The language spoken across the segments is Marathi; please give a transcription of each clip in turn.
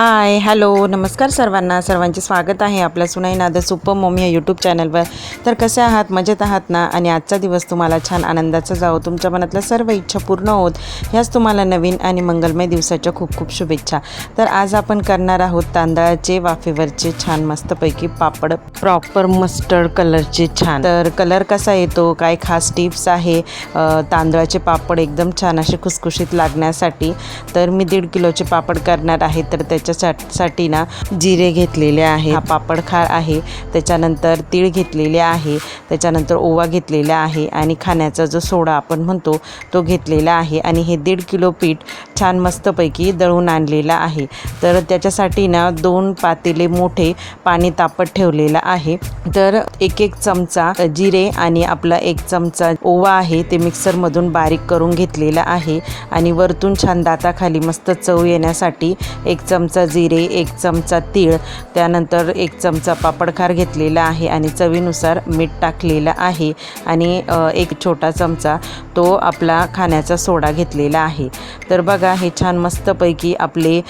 हाय हॅलो नमस्कार सर्वांना. सर्वांचे स्वागत आहे आपल्या सुनाई नाद सुपर मोमी या यूट्यूब चॅनलवर तर कसे आहात? मजेत आहात ना? आणि आजचा दिवस तुम्हाला छान आनंदाचा जावो. तुमच्या मनातल्या सर्व इच्छा पूर्ण होत ह्याच तुम्हाला नवीन आणि मंगलमय दिवसाच्या खूप खूप शुभेच्छा. तर आज आपण करणार आहोत तांदळाचे वाफेवरचे छान मस्तपैकी पापड. प्रॉपर मस्टर्ड कलरचे छान. तर कलर कसा येतो? काय खास टिप्स आहे? तांदळाचे पापड एकदम छान असे खुसखुशीत लागण्यासाठी. तर मी दीड किलोचे पापड करणार आहे. तर त्याच्यासाठी ना जिरे घेतलेले आहे हा पापडखार आहे. त्याच्यानंतर तीळ घेतलेले आहे. त्याच्यानंतर ओवा घेतलेला आहे. आणि खाण्याचा जो सोडा आपण म्हणतो तो घेतलेला आहे. आणि हे दीड किलो पीठ छान मस्तपैकी दळून आणलेलं आहे. तर त्याच्यासाठी ना दोन पातेले मोठे पाणी तापत ठेवलेलं आहे. तर एक एक चमचा जिरे आणि आपला एक चमचा ओवा आहे ते मिक्सरमधून बारीक करून घेतलेला आहे. आणि वरतून छान दाताखाली मस्त चव येण्यासाठी एक चमचा जिरे एक चमचा तीळ त्यानंतर एक चमचा पापडखार घेतलेला आहे आणि चवीनुसार मीठ टाकलेलं आहे आणि एक छोटा चमचा तो आपला खाण्याचा सोडा घेतलेला आहे. तर बघा हे छान मस्तपैकी आपले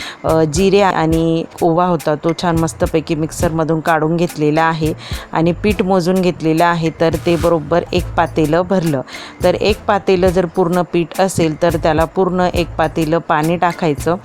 जिरे आणि ओवा होता तो छान मस्तपैकी मिक्सरमधून काढून घेतलेला आहे आणि पीठ मोजून घेतलेलं आहे तर ते बरोबर एक पातेलं भरलं. तर एक पातेलं जर पूर्ण पीठ असेल तर त्याला पूर्ण एक पातेलं पाणी टाकायचं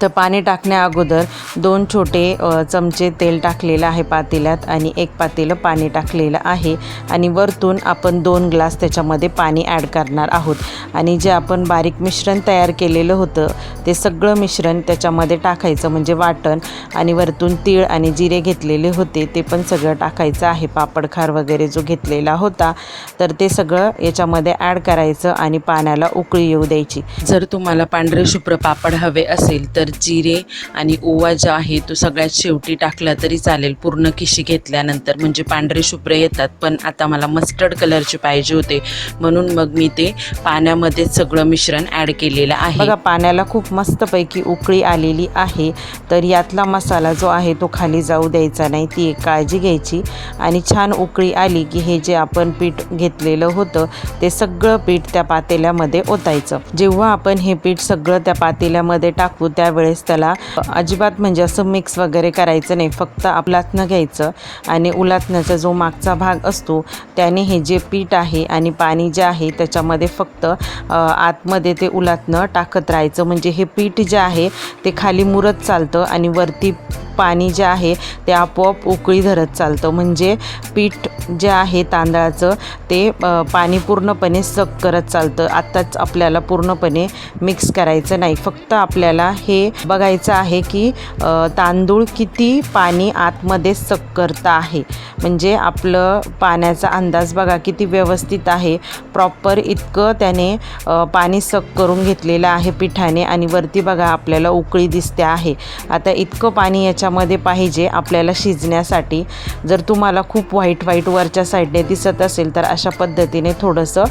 तर पाणी टाकण्या अगोदर दोन छोटे चमचे तेल टाकलेलं आहे पातेल्यात आणि एक पातेलं पाणी टाकलेलं आहे आणि वरतून आपण दोन ग्लास त्याच्यामध्ये पाणी ॲड करणार आहोत. आणि जे आपण बारीक मिश्रण तयार केलेलं होतं ते सगळं मिश्रण त्याच्यामध्ये टाकायचं म्हणजे वाटण आणि वरतून तीळ आणि जिरे घेतलेले होते ते पण सगळं टाकायचं आहे. पापडखार वगैरे जो घेतलेला होता तर ते सगळं याच्यामध्ये ॲड करायचं आणि पाण्याला उकळी येऊ द्यायची. जर तुम्हाला पांढरे शुभ्र पापड हवे असेल तर जिरे आणि ओवा जो आहे तो सगळ्यात शेवटी टाकला तरी चालेल. पूर्ण किशी घेतल्यानंतर. म्हणजे पांढरे शुभ्र येतात पण आता मला मस्टर्ड कलरचे पाहिजे होते. म्हणून मग मी ते पाण्यामध्ये सगळं मिश्रण ॲड केलेलं आहे. बघा पाण्याला खूप मस्तपैकी उकळी आलेली आहे. तर यातला मसाला जो आहे तो खाली जाऊ द्यायचा नाही. ती एक काळजी घ्यायची. आणि छान उकळी आली की हे जे आपण पीठ घेतलेलं होतं ते सगळं पीठ त्या पातेल्यामध्ये ओतायचं. जेव्हा आपण हे पीठ सगळं त्या पातेल्यामध्ये टाकू त्यावेळेस त्याला अजिबात म्हणजे असं मिक्स वगैरे करायचं नाही. फक्त आपलातनं घ्यायचं आणि उलातण्याचा जो मागचा भाग असतो त्याने हे जे पीठ आहे आणि पाणी जे आहे त्याच्यामध्ये फक्त आतमध्ये ते उलातनं टाकत राहायचं. म्हणजे हे पीठ जे आहे ते खाली मुरत चालतं आणि वरती पाणी जे आहे ते आपोआप उकळी धरत चालतं. म्हणजे पीठ जे आहे तांदळाचं ते पाणी पूर्णपणे सक करत चालतं. आत्ताच आपल्याला पूर्णपणे मिक्स करायचं नाही. फक्त आपल्याला हे बघायचं आहे की तांदूळ किती पाणी आतमध्ये सक आहे. म्हणजे आपलं पाण्याचा अंदाज बघा किती व्यवस्थित आहे. प्रॉपर इतकं त्याने पाणी सक करून घेतलेलं आहे पिठाने आणि वरती बघा आपल्याला उकळी दिसते आहे. आता इतकं पाणी याच्यामध्ये पाहिजे आपल्याला शिजण्यासाठी. जर तुम्हाला खूप व्हाईट व्हाईट वरच्या साईडने दिसत असेल तर अशा पद्धतीने थोडंसं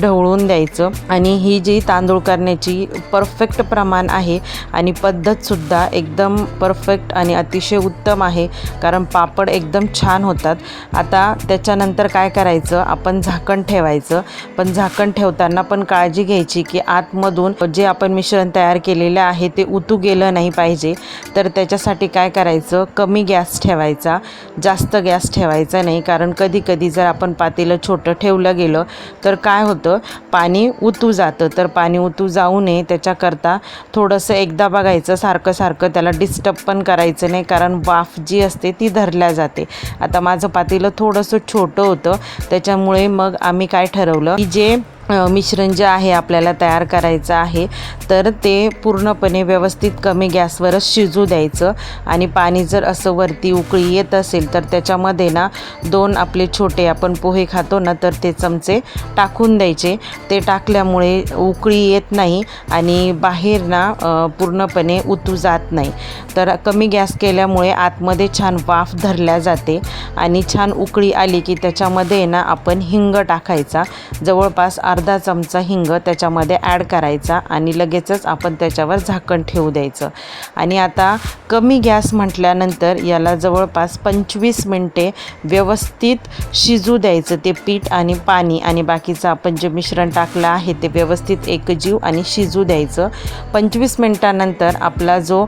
ढवळून द्यायचं. आणि ही जी तांदूळ करण्याची परफेक्ट प्रमाण आहे आणि पद्धतसुद्धा एकदम परफेक्ट आणि अतिशय उत्तम आहे. कारण पापड एकदम छान होतात. आता त्याच्यानंतर काय करायचं? आपण झाकण ठेवायचं. पण झाकण ठेवताना पण काळजी घ्यायची की आतमधून जे आपण मिश्रण तयार केलेलं आहे ते उतू गेलं नाही पाहिजे. तर त्याच्यासाठी काय करायचं? कमी गॅस ठेवायचा. जास्त गॅस ठेवायचा नाही. कारण कधी कधी जर आपण पातेलं छोटं ठेवलं गेलं तर काय होतं? पाणी उतू जातं. तर पाणी उतू जाऊ नये. त्याच्याकरता थोडंसं एकदा बघायचं सारखं सारखं त्याला डिस्टर्ब पण करायचं नाही कारण वाफ जी असते ती धरल्या जाते. आता माझं पातेलं थोडंसं छोटं होतं त्याच्यामुळे मग आम्ही काय ठरवलं की जे मिश्रण जे आहे आपल्याला तयार करायचं आहे तर ते पूर्णपणे व्यवस्थित कमी गॅसवरच शिजू द्यायचं. आणि पाणी जर असं वरती उकळी येत असेल तर त्याच्यामध्ये ना दोन आपले छोटे आपण पोहे खातो ना तर ते चमचे टाकून द्यायचे. ते टाकल्यामुळे उकळी येत नाही आणि बाहेर ना पूर्णपणे उतू जात नाही. तर कमी गॅस केल्यामुळे आतमध्ये छान वाफ धरल्या जाते आणि छान उकळी आली की त्याच्यामध्ये ना आपण हिंग टाकायचा. जवळपास अर्धा चमचा हिंग त्याच्यामध्ये ॲड करायचा आणि लगेचच आपण त्याच्यावर झाकण ठेवू द्यायचं. आणि आता कमी गॅस म्हटल्यानंतर याला जवळपास पंचवीस मिनटे व्यवस्थित शिजू द्यायचं ते पीठ आणि पाणी. आणि बाकीचं आपण जे मिश्रण टाकलं आहे ते व्यवस्थित एकजीव आणि शिजू द्यायचं. पंचवीस मिनटानंतर आपला जो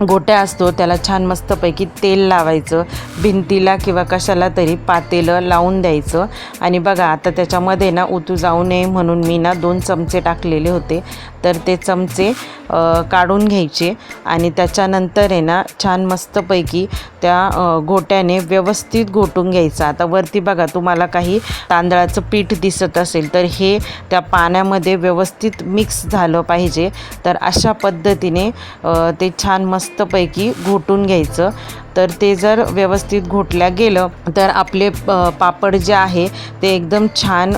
गोट्या असतो त्याला छान मस्तपैकी तेल लावायचं भिंतीला किंवा कशाला तरी पातेलं लावून द्यायचं. आणि बघा आता त्याच्यामध्ये ना उतू जाऊ नये म्हणून मी ना दोन चमचे टाकलेले होते. तर ते चमचे काढून घ्यायचे आणि त्याच्यानंतर आहे ना छान मस्तपैकी त्या घोट्याने व्यवस्थित घोटून घ्यायचं. आता वरती बघा तुम्हाला काही तांदळाचं पीठ दिसत असेल तर हे त्या पाण्यामध्ये व्यवस्थित मिक्स झालं पाहिजे. तर अशा पद्धतीने ते छान मस्त मस्तपैकी घोटून घ्यायचं. तर ते जर व्यवस्थित घोटल्या गेलं तर आपले पापड जे आहे ते एकदम छान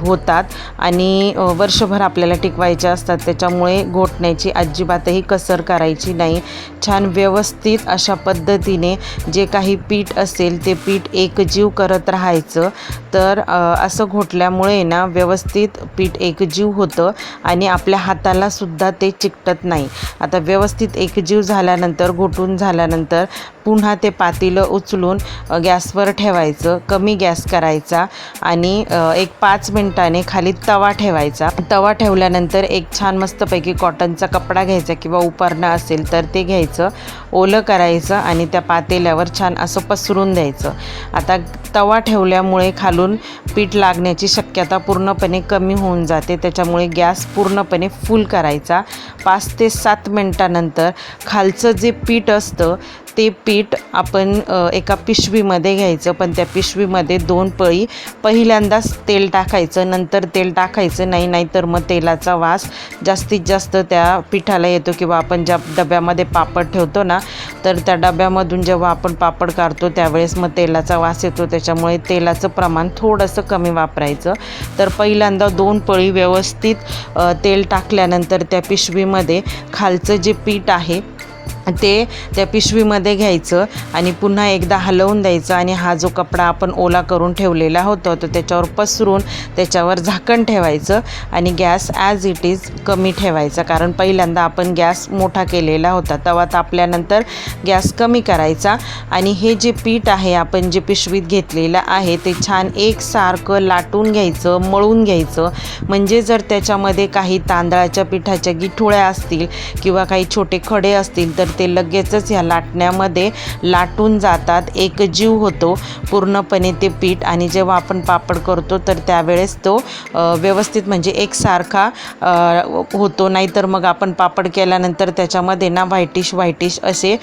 होतात. आणि वर्षभर आपल्याला टिकवायचे असतात. त्याच्यामुळे घोटण्याची अजिबातही कसर करायची नाही. छान व्यवस्थित अशा पद्धतीने जे काही पीठ असेल ते पीठ एकजीव करत राहायचं. तर असं घोटल्यामुळे ना व्यवस्थित पीठ एकजीव होतं आणि आपल्या हातालासुद्धा ते चिकटत नाही. आता व्यवस्थित एकजीव झाल्यानंतर घोटून झाल्यानंतर पुन्हा ते पातेलं उचलून गॅसवर ठेवायचं कमी गॅस करायचा आणि एक पाच मिनटाने खाली तवा ठेवायचा. तवा ठेवल्यानंतर एक छान मस्तपैकी कॉटनचा कपडा घ्यायचा किंवा उपरणं असेल तर ते घ्यायचं. ओलं करायचं आणि त्या पातेल्यावर छान असं पसरून द्यायचं. आता तवा ठेवल्यामुळे खालून पीठ लागण्याची शक्यता पूर्णपणे कमी होऊन जाते. त्याच्यामुळे गॅस पूर्णपणे फुल करायचा. पाच ते सात मिनटानंतर खालचं जे पीठ असतं ते पीठ आपण एका पिशवीमध्ये घ्यायचं. पण त्या पिशवीमध्ये दोन पळी. पहिल्यांदाच तेल टाकायचं. नंतर तेल टाकायचं. नाही नाहीतर मग तेलाचा वास जास्तीत जास्त त्या पिठाला येतो. किंवा आपण ज्या डब्यामध्ये पापड ठेवतो ना तर त्या डब्यामधून जेव्हा आपण पापड काढतो त्यावेळेस मग तेलाचा वास येतो. त्याच्यामुळे तेलाचं प्रमाण थोडंसं कमी वापरायचं. तर पहिल्यांदा दोन पळी व्यवस्थित तेल टाकल्यानंतर त्या पिशवीमध्ये खालचं जे पीठ आहे ते त्या पिशवीमध्ये घ्यायचं आणि पुन्हा एकदा हलवून द्यायचं आणि हा जो कपडा आपण ओला करून ठेवलेला होता तो त्याच्यावर पसरून त्याच्यावर झाकण ठेवायचं आणि गॅस ॲज इट इज कमी ठेवायचा. कारण पहिल्यांदा आपण गॅस मोठा केलेला होता तवा तापल्यानंतर गॅस कमी करायचा. आणि हे जे पीठ आहे आपण जे पिशवीत घेतलेलं आहे ते छान एकसारखं लाटून घ्यायचं मळून घ्यायचं. म्हणजे जर त्याच्यामध्ये काही तांदळाच्या पिठाच्या गिठुळ्या असतील किंवा काही छोटे खडे असतील तर ते लगेचच ह्या लाटण्यामध्ये लाटून जातात. एकजीव होतो. पूर्णपणे ते पीठ आणि जेव्हा आपण पापड करतो तर त्यावेळेस तो व्यवस्थित म्हणजे एकसारखा होतो. नाहीतर मग आपण पापड केल्यानंतर त्याच्यामध्ये ना व्हायटिश व्हायटिश असे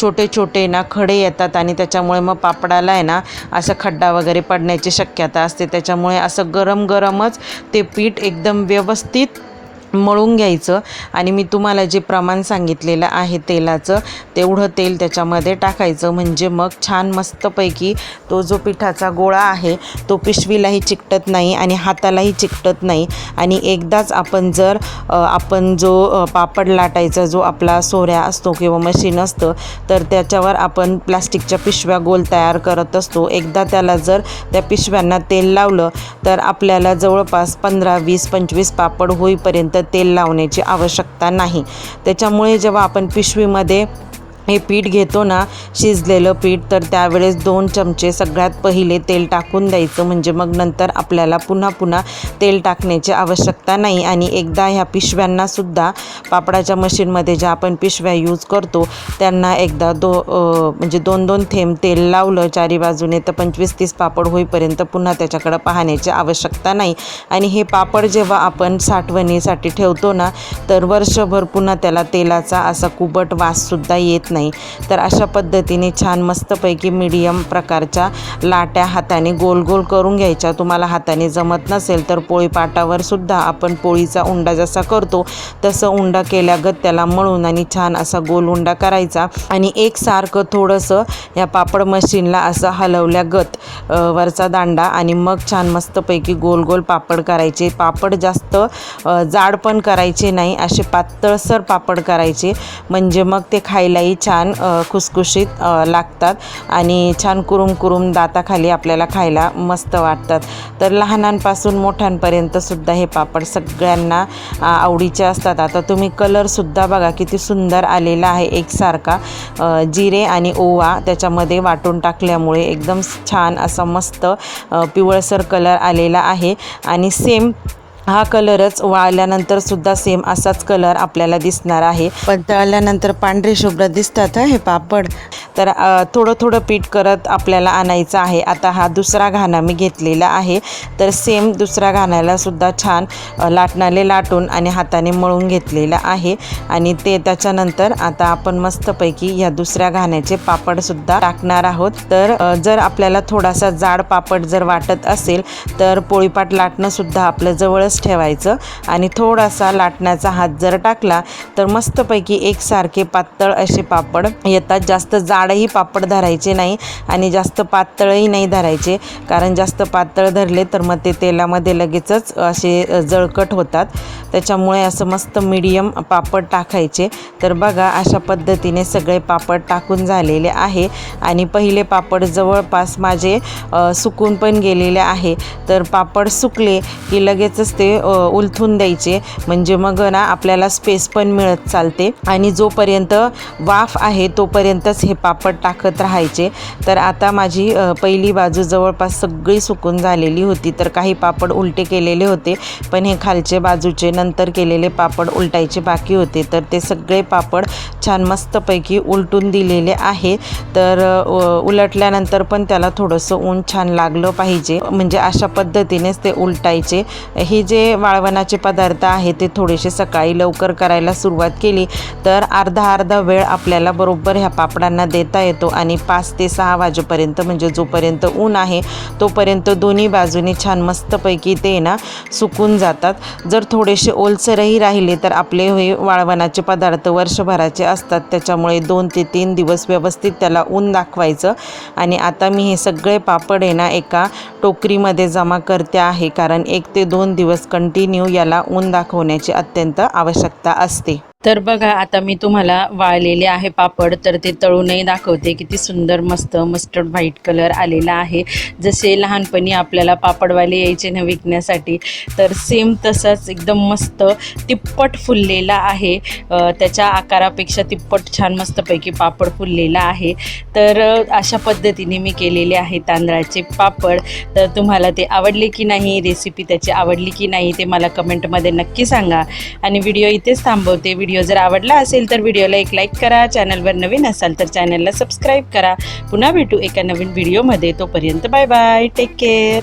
छोटे छोटे ना खडे येतात आणि त्याच्यामुळे मग पापडाला आहे ना असं खड्डा वगैरे पडण्याची शक्यता असते. त्याच्यामुळे असं गरम गरमच ते पीठ एकदम व्यवस्थित मळून घ्यायचं आणि मी तुम्हाला जे प्रमाण सांगितलेलं आहे तेलाचं तेवढं तेल त्याच्यामध्ये टाकायचं. म्हणजे मग छान मस्तपैकी तो जो पिठाचा गोळा आहे तो पिशवीलाही चिकटत नाही आणि हातालाही चिकटत नाही. आणि एकदाच आपण जर आपण जो पापड लाटायचा जो आपला सोऱ्या असतो किंवा मशीन असतं तर त्याच्यावर आपण प्लास्टिकच्या पिशव्या गोल तयार करत असतो. एकदा त्याला जर त्या पिशव्यांना तेल लावलं तर आपल्याला जवळपास पंधरा वीस पंचवीस पापड होईपर्यंत तेल लावण्याची आवश्यकता नाही. त्याच्यामुळे जेव्हा आपण पिशवीमध्ये हे पीठ घेतो ना शिजलेलं पीठ तर त्यावेळेस दोन चमचे सगळ्यात पहिले तेल टाकून द्यायचं. म्हणजे मग नंतर आपल्याला पुन्हा पुन्हा तेल टाकण्याची आवश्यकता नाही. आणि एकदा ह्या पिशव्यांनासुद्धा पापडाच्या मशीनमध्ये ज्या आपण पिशव्या यूज करतो त्यांना एकदा दो म्हणजे दोन दोन थेंब तेल लावलं चारी बाजूने तर पंचवीस तीस पापड होईपर्यंत पुन्हा त्याच्याकडं पाहण्याची आवश्यकता नाही. आणि हे पापड जेव्हा आपण साठवणीसाठी ठेवतो ना तर वर्षभर पुन्हा त्याला तेलाचा असा कुबट वाससुद्धा येत नाही. नाही. तर अशा पद्धतीने छान मस्तपैकी मीडियम प्रकारच्या लाट्या हाताने गोल गोल करून घ्यायच्या. तुम्हाला हाताने जमत नसेल तर पोळीपाटावर सुद्धा आपण पोळीचा उंडा जसा करतो तसं उंडा केल्यागत त्याला मळून आणि छान असा गोल उंडा करायचा. आणि एकसारखं थोडंसं या पापड मशीनला असं हलवल्यागत वरचा दांडा आणि मग छान मस्तपैकी गोल गोल पापड करायचे. पापड जास्त जाड पण करायचे नाही असे पातळसर पापड करायचे. म्हणजे मग ते खायलाही छान खुसखुशीत लागतात आणि छान कुरुम कुरुम दाताखाली आपल्याला खायला मस्त वाटतात. तर लहानांपासून मोठ्यांपर्यंत सुद्धा हे पापड सगळ्यांना आवडीचे असतात. आता तुम्ही कलरसुद्धा बघा किती सुंदर आलेला आहे एकसारखा. जिरे आणि ओवा त्याच्यामध्ये वाटून टाकल्यामुळे एकदम छान असा मस्त पिवळसर कलर आलेला आहे. आणि सेम हा कलरच वाळल्यानंतर सुद्धा सेम असाच कलर आपल्याला दिसणार आहे. पण तळल्यानंतर पांढरे शुभ्र दिसतात हे पापड. तर थोडं थोडं पीठ करत आपल्याला आणायचं आहे. आता हा दुसरा घाणा मी घेतलेला आहे. तर सेम दुसऱ्या घाण्याला सुद्धा छान लाटणाले लाटून आणि हाताने मळून घेतलेलं आहे. आणि ते त्याच्यानंतर आता आपण मस्तपैकी या दुसऱ्या घाण्याचे पापडसुद्धा टाकणार आहोत. तर जर आपल्याला थोडासा जाड पापड जर वाटत असेल तर पोळीपाट लाटणंसुद्धा आपलं जवळच ठेवायचं. आणि थोडासा लाटण्याचा हात जर टाकला तर मस्तपैकी एकसारखे पातळ असे पापड येतात. जास्त जाड जाडही पापड धरायचे नाही आणि जास्त पातळही नाही धरायचे. कारण जास्त पातळ धरले तर मग ते तेलामध्ये लगेचच असे जळकट होतात. त्याच्यामुळे असं मस्त मीडियम पापड टाकायचे. तर बघा अशा पद्धतीने सगळे पापड टाकून झालेले आहे. आणि पहिले पापड जवळपास माझे सुकून पण गेलेले आहे. तर पापड सुकले की लगेचच ते उलथून द्यायचे. म्हणजे मग ना आपल्याला स्पेस पण मिळत चालते. आणि जोपर्यंत वाफ आहे तोपर्यंतच हे पापड टाकत राहायचे. तर आता माझी पहिली बाजू जवळपास सगळी सुकून झालेली होती. तर काही पापड उलटे केलेले होते. पण हे खालचे बाजूचे नंतर केलेले पापड उलटायचे बाकी होते. तर ते सगळे पापड छान मस्तपैकी उलटून दिलेले आहे. तर उलटल्यानंतर पण त्याला थोडंसं ऊन छान लागलं पाहिजे. म्हणजे अशा पद्धतीनेच ते उलटायचे. हे जे वाळवणाचे पदार्थ आहे ते थोडेसे सकाळी लवकर करायला सुरुवात केली. तर अर्धा अर्धा वेळ आपल्याला बरोबर ह्या पापडांना दे देता येतो आणि पाच ते सहा वाजेपर्यंत म्हणजे जोपर्यंत ऊन आहे तोपर्यंत दोन्ही बाजूने छान मस्तपैकी ते ना सुकून जातात. जर थोडेसे ओलसरही राहिले तर आपले हे वाळवणाचे पदार्थ वर्षभराचे असतात. त्याच्यामुळे दोन ते तीन दिवस व्यवस्थित त्याला ऊन दाखवायचं. आणि आता मी हे सगळे पापड आहे ना एका टोकरीमध्ये जमा करते आहे. कारण एक ते दोन दिवस कंटिन्यू याला ऊन दाखवण्याची अत्यंत आवश्यकता असते. तर बघा आता मी तुम्हाला वाळलेले आहे पापड तर ते तळूनही दाखवते किती सुंदर मस्त मस्टर्ड व्हाईट कलर आलेला आहे. जसे लहानपणी आपल्याला पापडवाले यायचे ना विकण्यासाठी तर सेम तसंच एकदम मस्त तिप्पट फुललेला आहे. त्याच्या आकारापेक्षा तिप्पट छान मस्तपैकी पापड फुललेला आहे. तर अशा पद्धतीने मी केलेले आहे तांदळाचे पापड. तर तुम्हाला ते आवडले की नाही रेसिपी त्याची आवडली की नाही ते मला कमेंटमध्ये नक्की सांगा. आणि व्हिडिओ इथेच थांबवते. व्हिडिओ जर आवडला असेल तर व्हिडिओला एक लाईक करा चॅनलवर नवीन असाल तर चॅनलला सबस्क्राईब करा. पुन्हा भेटू एका नवीन व्हिडिओमध्ये तोपर्यंत बाय बाय टेक केअर